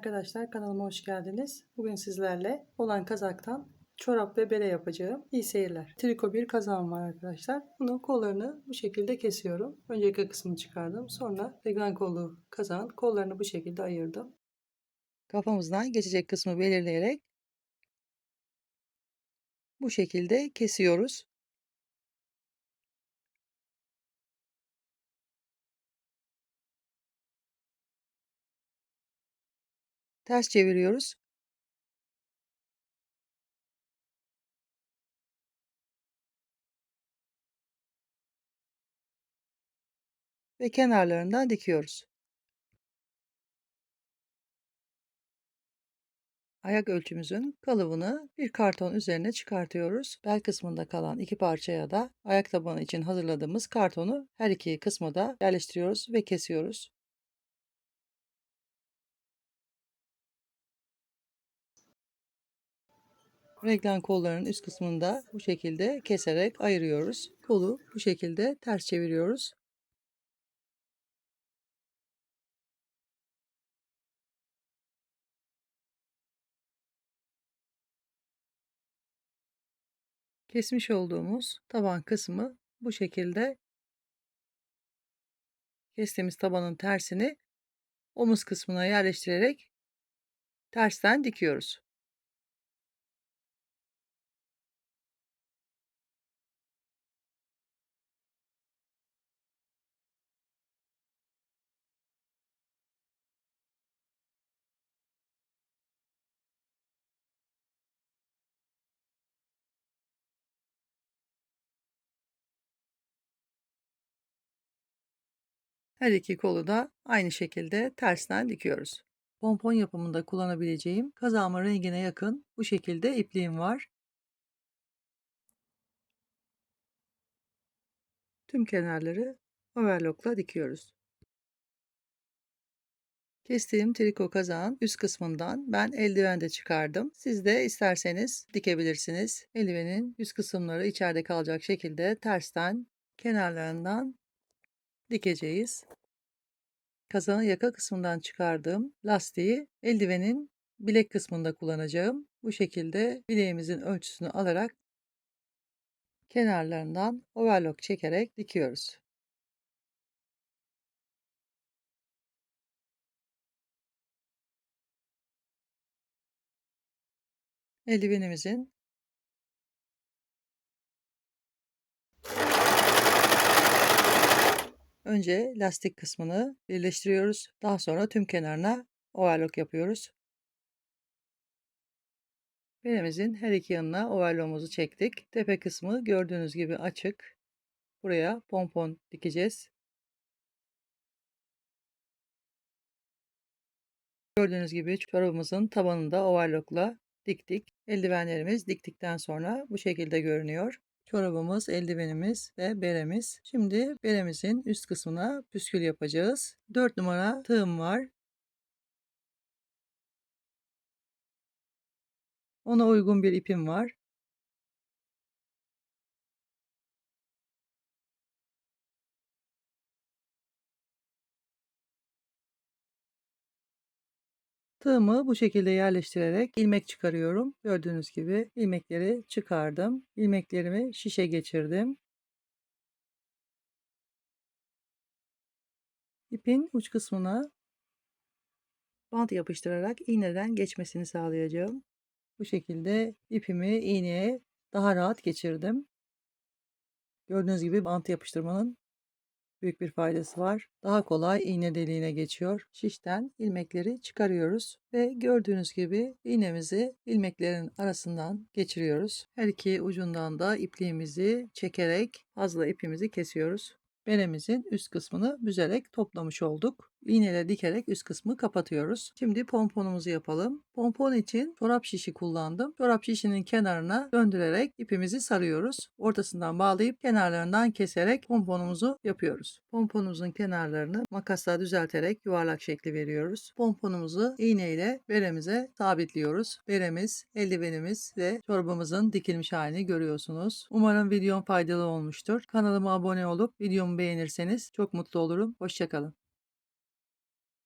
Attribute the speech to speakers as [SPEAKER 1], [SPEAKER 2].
[SPEAKER 1] Arkadaşlar kanalıma hoş geldiniz. Bugün sizlerle olan kazaktan çorap ve bere yapacağım. İyi seyirler. Triko bir kazağım var arkadaşlar. Bunun kollarını bu şekilde kesiyorum. Önce yaka kısmını çıkardım. Sonra reglan kolu kazağın kollarını bu şekilde ayırdım. Kafamızdan geçecek kısmı belirleyerek bu şekilde kesiyoruz. Ters çeviriyoruz. Ve kenarlarından dikiyoruz. Ayak ölçümüzün kalıbını bir karton üzerine çıkartıyoruz. Bel kısmında kalan iki parçaya da ayak tabanı için hazırladığımız kartonu her iki kısma da yerleştiriyoruz ve kesiyoruz. Reglen kollarının üst kısmını da bu şekilde keserek ayırıyoruz. Kolu bu şekilde ters çeviriyoruz. Kesmiş olduğumuz taban kısmı bu şekilde kestiğimiz tabanın tersini omuz kısmına yerleştirerek tersten dikiyoruz. Her iki kolu da aynı şekilde tersten dikiyoruz. Pompon yapımında kullanabileceğim kazağımın rengine yakın bu şekilde ipliğim var. Tüm kenarları overlockla dikiyoruz. Kestiğim triko kazağın üst kısmından ben eldiven de çıkardım. Siz de isterseniz dikebilirsiniz. Eldivenin üst kısımları içeride kalacak şekilde tersten kenarlarından dikeceğiz. Kazağın yaka kısmından çıkardığım lastiği eldivenin bilek kısmında kullanacağım. Bu şekilde bileğimizin ölçüsünü alarak kenarlarından overlock çekerek dikiyoruz. Eldivenimizin Önce lastik kısmını birleştiriyoruz. Daha sonra tüm kenarına overlock yapıyoruz. Belimizin her iki yanına overlock'umuzu çektik. Tepe kısmı gördüğünüz gibi açık. Buraya pompon dikeceğiz. Gördüğünüz gibi çorabımızın tabanında overlock'la diktik. Eldivenlerimiz diktikten sonra bu şekilde görünüyor çorabımız, eldivenimiz ve beremiz. Şimdi beremizin üst kısmına püskül yapacağız. 4 numara tığım var. Ona uygun bir ipim var. Tığımı bu şekilde yerleştirerek ilmek çıkarıyorum. Gördüğünüz gibi ilmekleri çıkardım. İlmeklerimi şişe geçirdim. İpin uç kısmına bant yapıştırarak iğneden geçmesini sağlayacağım. Bu şekilde ipimi iğneye daha rahat geçirdim. Gördüğünüz gibi bant yapıştırmanın büyük bir faydası var. Daha kolay iğne deliğine geçiyor. Şişten ilmekleri çıkarıyoruz ve gördüğünüz gibi iğnemizi ilmeklerin arasından geçiriyoruz. Her iki ucundan da ipliğimizi çekerek fazla ipimizi kesiyoruz. Beremizin üst kısmını büzerek toplamış olduk iğneyle dikerek üst kısmı kapatıyoruz. Şimdi pomponumuzu yapalım. Pompon için çorap şişi kullandım. Çorap şişinin kenarına döndürerek ipimizi sarıyoruz. Ortasından bağlayıp kenarlarından keserek pomponumuzu yapıyoruz. Pomponumuzun kenarlarını makasla düzelterek yuvarlak şekli veriyoruz. Pomponumuzu iğneyle beremize sabitliyoruz. Beremiz, eldivenimiz ve çorbamızın dikilmiş halini görüyorsunuz. Umarım videom faydalı olmuştur. Kanalıma abone olup videomu beğenirseniz çok mutlu olurum. Hoşçakalın.